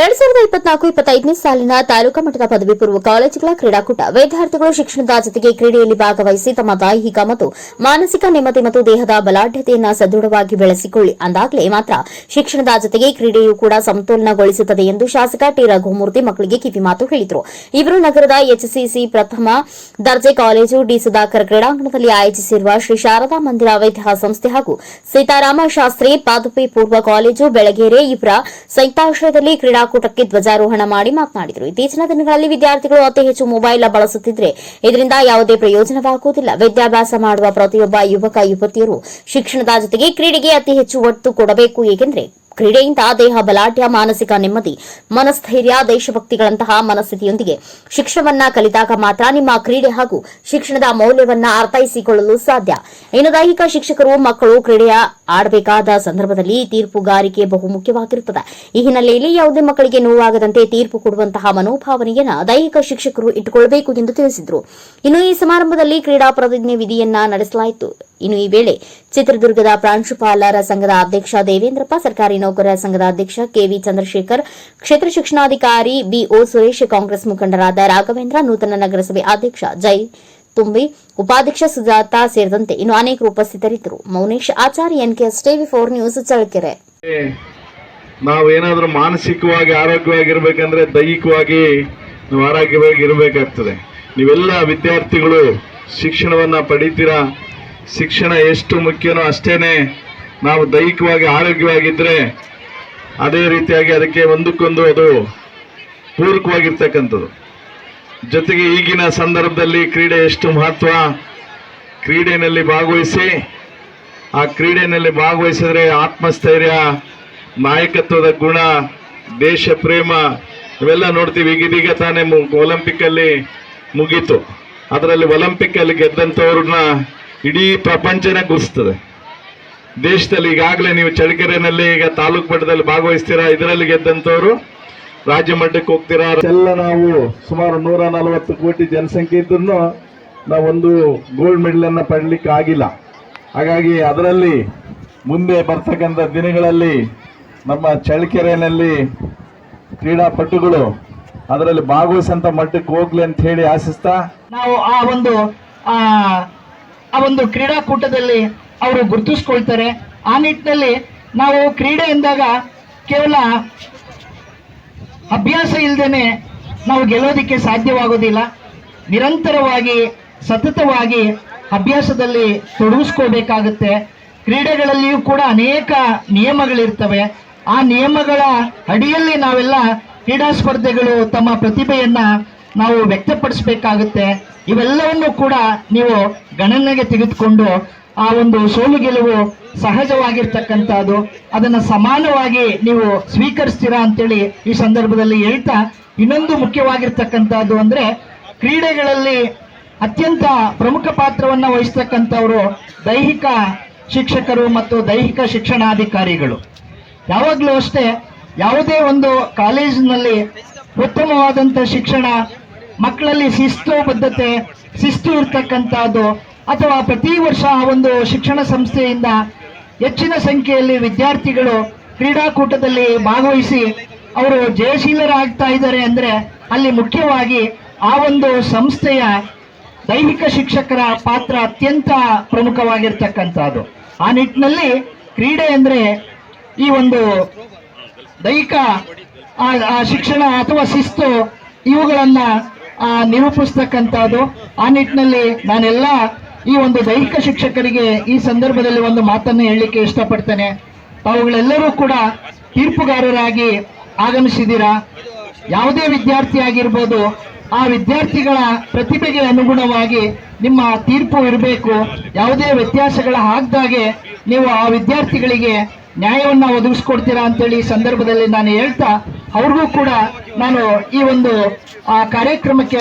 ಎರಡ್ ಸಾವಿರದ ಇಪ್ಪತ್ನಾಲ್ಕು, ಇಪ್ಪತ್ತೈದನೇ ಸಾಲಿನ ತಾಲೂಕಾ ಮಟ್ಟದ ಪದವಿ ಪೂರ್ವ ಕಾಲೇಜುಗಳ ಕ್ರೀಡಾಕೂಟ ವಿದ್ಯಾರ್ಥಿಗಳು ಶಿಕ್ಷಣದ ಜೊತೆಗೆ ಕ್ರೀಡೆಯಲ್ಲಿ ಭಾಗವಹಿಸಿ ತಮ್ಮ ದೈಹಿಕ ಮತ್ತು ಮಾನಸಿಕ ನೆಮ್ಮದಿ ಮತ್ತು ದೇಹದ ಬಲಾಢ್ಯತೆಯನ್ನು ಸದೃಢವಾಗಿ ಬೆಳೆಸಿಕೊಳ್ಳಿ. ಅಂದಾಗಲೇ ಮಾತ್ರ ಶಿಕ್ಷಣದ ಜೊತೆಗೆ ಕ್ರೀಡೆಯು ಕೂಡ ಸಮತೋಲನಗೊಳಿಸುತ್ತದೆ ಎಂದು ಶಾಸಕ ಟಿ. ರಘುಮೂರ್ತಿ ಮಕ್ಕಳಿಗೆ ಕಿವಿಮಾತು ಹೇಳಿದರು. ಇವರು ನಗರದ ಎಚ್ಸಿಸಿ ಪ್ರಥಮ ದರ್ಜೆ ಕಾಲೇಜು ಡಿ. ಸುಧಾಕರ್ ಕ್ರೀಡಾಂಗಣದಲ್ಲಿ ಆಯೋಜಿಸಿರುವ ಶ್ರೀ ಶಾರದಾ ಮಂದಿರ ವೈದ್ಯ ಸಂಸ್ಥೆ ಹಾಗೂ ಸೀತಾರಾಮ ಶಾಸ್ತ್ರಿ ಪಾದಪಿ ಪೂರ್ವ ಕಾಲೇಜು ಬೆಳಗೆರೆ ಇವರ ಸಂಯುಕ್ತಾಶ್ರಯದಲ್ಲಿ ಕ್ರೀಡಾಕೂಟಕ್ಕೆ ಧ್ವಜಾರೋಹಣ ಮಾಡಿ ಮಾತನಾಡಿದರು. ಇತ್ತೀಚಿನ ದಿನಗಳಲ್ಲಿ ವಿದ್ಯಾರ್ಥಿಗಳು ಅತಿ ಹೆಚ್ಚು ಮೊಬೈಲ್ ಬಳಸುತ್ತಿದ್ರೆ ಇದರಿಂದ ಯಾವುದೇ ಪ್ರಯೋಜನವಾಗುವುದಿಲ್ಲ. ವಿದ್ಯಾಭ್ಯಾಸ ಮಾಡುವ ಪ್ರತಿಯೊಬ್ಬ ಯುವಕ, ಯುವತಿಯರು ಶಿಕ್ಷಣದ ಜೊತೆಗೆ ಕ್ರೀಡೆಗೆ ಅತಿ ಹೆಚ್ಚು ಒತ್ತು ಕೊಡಬೇಕು. ಏಕೆಂದರೆ ಕ್ರೀಡೆಯಿಂದ ದೇಹ, ಬಲಾಢ್ಯ, ಮಾನಸಿಕ ನೆಮ್ಮದಿ, ಮನಸ್ಥೈರ್ಯ, ದೇಶಭಕ್ತಿಗಳಂತಹ ಮನಸ್ಥಿತಿಯೊಂದಿಗೆ ಶಿಕ್ಷಣವನ್ನ ಕಲಿತಾಗ ಮಾತ್ರ ನಿಮ್ಮ ಕ್ರೀಡೆ ಹಾಗೂ ಶಿಕ್ಷಣದ ಮೌಲ್ಯವನ್ನ ಅರ್ಥೈಸಿಕೊಳ್ಳಲು ಸಾಧ್ಯ. ಇನ್ನು ದೈಹಿಕ ಶಿಕ್ಷಕರು, ಮಕ್ಕಳು ಕ್ರೀಡೆಯ ಆಡಬೇಕಾದ ಸಂದರ್ಭದಲ್ಲಿ ತೀರ್ಪುಗಾರಿಕೆ ಬಹು ಮುಖ್ಯವಾಗಿರುತ್ತದೆ ಈ ಹಿನ್ನೆಲೆಯಲ್ಲಿ ಯಾವುದೇ ಮಕ್ಕಳಿಗೆ ನೋವಾಗದಂತೆ ತೀರ್ಪು ಕೊಡುವಂತಹ ಮನೋಭಾವನೆಯನ್ನ ದೈಹಿಕ ಶಿಕ್ಷಕರು ಇಟ್ಟುಕೊಳ್ಳಬೇಕು ಎಂದು ತಿಳಿಸಿದರು. ಇನ್ನು ಈ ಸಮಾರಂಭದಲ್ಲಿ ಕ್ರೀಡಾ ಪ್ರತಿಜ್ಞೆ ವಿಧಿಯನ್ನ ನಡೆಸಲಾಯಿತು. ಇನ್ನು ಈ ವೇಳೆ ಚಿತ್ರದುರ್ಗದ ಪ್ರಾಂಶುಪಾಲರ ಸಂಘದ ಅಧ್ಯಕ್ಷ ದೇವೇಂದ್ರಪ್ಪ ಸರ್ಕಾರಿ ನೌಕರರ ಸಂಘದ ಅಧ್ಯಕ್ಷ ಕೆವಿ ಚಂದ್ರಶೇಖರ್, ಕ್ಷೇತ್ರ ಶಿಕ್ಷಣಾಧಿಕಾರಿ ಬಿಒ ಸುರೇಶ್, ಕಾಂಗ್ರೆಸ್ ಮುಖಂಡರಾದ ರಾಘವೇಂದ್ರ, ನೂತನ ನಗರಸಭೆ ಅಧ್ಯಕ್ಷ ಜೈ ತುಂಬಿ, ಉಪಾಧ್ಯಕ್ಷ ಸುಜಾತ ಸೇರಿದಂತೆ ಇನ್ನು ಅನೇಕರು ಉಪಸ್ಥಿತರಿದ್ದರು. Mounesh Acharya, NKS TV four news Challakere. ನಾವು ಏನಾದರೂ ಮಾನಸಿಕವಾಗಿ ಆರೋಗ್ಯವಾಗಿರ್ಬೇಕಂದ್ರೆ ದೈಹಿಕವಾಗಿ ನಾವು ಆರೋಗ್ಯವಾಗಿ ಇರಬೇಕಾಗ್ತದೆ ನೀವೆಲ್ಲ ವಿದ್ಯಾರ್ಥಿಗಳು ಶಿಕ್ಷಣವನ್ನ ಪಡಿತೀರಾ? ಶಿಕ್ಷಣ ಎಷ್ಟು ಮುಖ್ಯನೋ ಅಷ್ಟೇನೆ ನಾವು ದೈಹಿಕವಾಗಿ ಆರೋಗ್ಯವಾಗಿದ್ದರೆ ಅದೇ ರೀತಿಯಾಗಿ ಅದಕ್ಕೆ ಒಂದಕ್ಕೊಂದು ಅದು ಪೂರಕವಾಗಿರ್ತಕ್ಕಂಥದ್ದು. ಜೊತೆಗೆ ಈಗಿನ ಸಂದರ್ಭದಲ್ಲಿ ಕ್ರೀಡೆ ಎಷ್ಟು ಮಹತ್ವ? ಕ್ರೀಡೆಯಲ್ಲಿ ಭಾಗವಹಿಸಿ, ಆ ಕ್ರೀಡೆಯಲ್ಲಿ ಭಾಗವಹಿಸಿದರೆ ಆತ್ಮಸ್ಥೈರ್ಯ, ನಾಯಕತ್ವದ ಗುಣ, ದೇಶ ಪ್ರೇಮ, ಇವೆಲ್ಲ ನೋಡ್ತೀವಿ. ಈಗ ಇದೀಗ ತಾನೇ ಒಲಿಂಪಿಕ್ ಅಲ್ಲಿ ಮುಗೀತು. ಅದರಲ್ಲಿ ಒಲಿಂಪಿಕ್ ಅಲ್ಲಿ ಗೆದ್ದಂಥವ್ರನ್ನ ಇಡೀ ಪ್ರಪಂಚನೇ ಗುರುಸ್ತದೆ ದೇಶದಲ್ಲಿ ಈಗಾಗಲೇ ನೀವು ಚಳ್ಳಕೆರೆನಲ್ಲಿ ಈಗ ತಾಲೂಕು ಮಟ್ಟದಲ್ಲಿ ಭಾಗವಹಿಸ್ತೀರಾ? ಇದರಲ್ಲಿ ಗೆದ್ದಂಥವ್ರು ರಾಜ್ಯ ಮಟ್ಟಕ್ಕೆ ಹೋಗ್ತೀರಾ? ಎಲ್ಲ ನಾವು ಸುಮಾರು ನೂರ ನಲವತ್ತು ಕೋಟಿ ಜನಸಂಖ್ಯೆ ಇದ್ರೂ ನಾವೊಂದು ಗೋಲ್ಡ್ ಮೆಡಲ್ ಅನ್ನ ಪಡ್ಲಿಕ್ಕೆ ಆಗಿಲ್ಲ. ಹಾಗಾಗಿ ಅದರಲ್ಲಿ ಮುಂದೆ ಬರ್ತಕ್ಕಂಥ ದಿನಗಳಲ್ಲಿ ನಮ್ಮ ಚಳ್ಳಕೆರೆಯಲ್ಲಿ ಕ್ರೀಡಾಪಟುಗಳು ಅದರಲ್ಲಿ ಭಾಗವಹಿಸಂತ ಮಟ್ಟಕ್ಕೆ ಹೋಗ್ಲಿ ಅಂತ ಹೇಳಿ ಆಶಿಸ್ತಾ ನಾವು ಆ ಒಂದು ಆ ಆ ಒಂದು ಕ್ರೀಡಾಕೂಟದಲ್ಲಿ ಅವರು ಗುರುತಿಸ್ಕೊಳ್ತಾರೆ. ಆ ನಿಟ್ಟಿನಲ್ಲಿ ನಾವು ಕ್ರೀಡೆ ಎಂದಾಗ ಕೇವಲ ಅಭ್ಯಾಸ ಇಲ್ಲದೇನೆ ನಾವು ಗೆಲ್ಲೋದಿಕ್ಕೆ ಸಾಧ್ಯವಾಗೋದಿಲ್ಲ. ನಿರಂತರವಾಗಿ, ಸತತವಾಗಿ ಅಭ್ಯಾಸದಲ್ಲಿ ತೊಡಗಿಸ್ಕೋಬೇಕಾಗುತ್ತೆ ಕ್ರೀಡೆಗಳಲ್ಲಿಯೂ ಕೂಡ ಅನೇಕ ನಿಯಮಗಳಿರ್ತವೆ. ಆ ನಿಯಮಗಳ ಅಡಿಯಲ್ಲಿ ನಾವೆಲ್ಲ ಕ್ರೀಡಾ ಸ್ಪರ್ಧೆಗಳು ತಮ್ಮ ಪ್ರತಿಭೆಯನ್ನ ನಾವು ವ್ಯಕ್ತಪಡಿಸಬೇಕಾಗುತ್ತೆ. ಇವೆಲ್ಲವನ್ನು ಕೂಡ ನೀವು ಗಣನೆಗೆ ತೆಗೆದುಕೊಂಡು ಆ ಒಂದು ಸೋಲು ಗೆಲುವು ಸಹಜವಾಗಿರ್ತಕ್ಕಂಥದ್ದು. ಅದನ್ನು ಸಮಾನವಾಗಿ ನೀವು ಸ್ವೀಕರಿಸ್ತೀರಾ ಅಂತೇಳಿ ಈ ಸಂದರ್ಭದಲ್ಲಿ ಹೇಳ್ತಾ, ಇನ್ನೊಂದು ಮುಖ್ಯವಾಗಿರ್ತಕ್ಕಂಥದ್ದು ಅಂದ್ರೆ ಕ್ರೀಡೆಗಳಲ್ಲಿ ಅತ್ಯಂತ ಪ್ರಮುಖ ಪಾತ್ರವನ್ನು ವಹಿಸ್ತಕ್ಕಂಥವರು ದೈಹಿಕ ಶಿಕ್ಷಕರು ಮತ್ತು ದೈಹಿಕ ಶಿಕ್ಷಣಾಧಿಕಾರಿಗಳು. ಯಾವಾಗಲೂ ಅಷ್ಟೇ ಯಾವುದೇ ಒಂದು ಕಾಲೇಜಿನಲ್ಲಿ ಉತ್ತಮವಾದಂಥ ಶಿಕ್ಷಣ, ಮಕ್ಕಳಲ್ಲಿ ಶಿಸ್ತು ಬದ್ಧತೆ ಶಿಸ್ತು ಇರ್ತಕ್ಕಂಥದ್ದು ಅಥವಾ ಪ್ರತಿ ವರ್ಷ ಆ ಒಂದು ಶಿಕ್ಷಣ ಸಂಸ್ಥೆಯಿಂದ ಹೆಚ್ಚಿನ ಸಂಖ್ಯೆಯಲ್ಲಿ ವಿದ್ಯಾರ್ಥಿಗಳು ಕ್ರೀಡಾಕೂಟದಲ್ಲಿ ಭಾಗವಹಿಸಿ ಅವರು ಜಯಶೀಲರಾಗ್ತಾ ಇದ್ದಾರೆ ಅಂದರೆ ಅಲ್ಲಿ ಮುಖ್ಯವಾಗಿ ಆ ಒಂದು ಸಂಸ್ಥೆಯ ದೈಹಿಕ ಶಿಕ್ಷಕರ ಪಾತ್ರ ಅತ್ಯಂತ ಪ್ರಮುಖವಾಗಿರ್ತಕ್ಕಂಥದ್ದು. ಆ ನಿಟ್ಟಿನಲ್ಲಿ ಕ್ರೀಡೆ ಅಂದರೆ ಈ ಒಂದು ದೈಹಿಕ ಶಿಕ್ಷಣ ಅಥವಾ ಶಿಸ್ತು ಇವುಗಳನ್ನು ನಿರೂಪಿಸ್ತಕ್ಕಂಥದ್ದು. ಆ ನಿಟ್ಟಿನಲ್ಲಿ ನಾನೆಲ್ಲ ಈ ಒಂದು ದೈಹಿಕ ಶಿಕ್ಷಕರಿಗೆ ಈ ಸಂದರ್ಭದಲ್ಲಿ ಒಂದು ಮಾತನ್ನು ಹೇಳಲಿಕ್ಕೆ ಇಷ್ಟಪಡ್ತೇನೆ. ತಾವುಗಳೆಲ್ಲರೂ ಕೂಡ ತೀರ್ಪುಗಾರರಾಗಿ ಆಗಮಿಸಿದ್ದೀರಾ? ಯಾವುದೇ ವಿದ್ಯಾರ್ಥಿ ಆಗಿರ್ಬೋದು, ಆ ವಿದ್ಯಾರ್ಥಿಗಳ ಪ್ರತಿಭೆಗೆ ಅನುಗುಣವಾಗಿ ನಿಮ್ಮ ತೀರ್ಪು ಇರಬೇಕು. ಯಾವುದೇ ವ್ಯತ್ಯಾಸಗಳ ಆಗದಾಗೆ ನೀವು ಆ ವಿದ್ಯಾರ್ಥಿಗಳಿಗೆ ನ್ಯಾಯವನ್ನ ಒದಗಿಸ್ಕೊಡ್ತೀರಾ ಅಂತೇಳಿ ಈ ಸಂದರ್ಭದಲ್ಲಿ ನಾನು ಹೇಳ್ತಾ, ಅವ್ರಿಗೂ ಕೂಡ ನಾನು ಈ ಒಂದು, ಆ ಕಾರ್ಯಕ್ರಮಕ್ಕೆ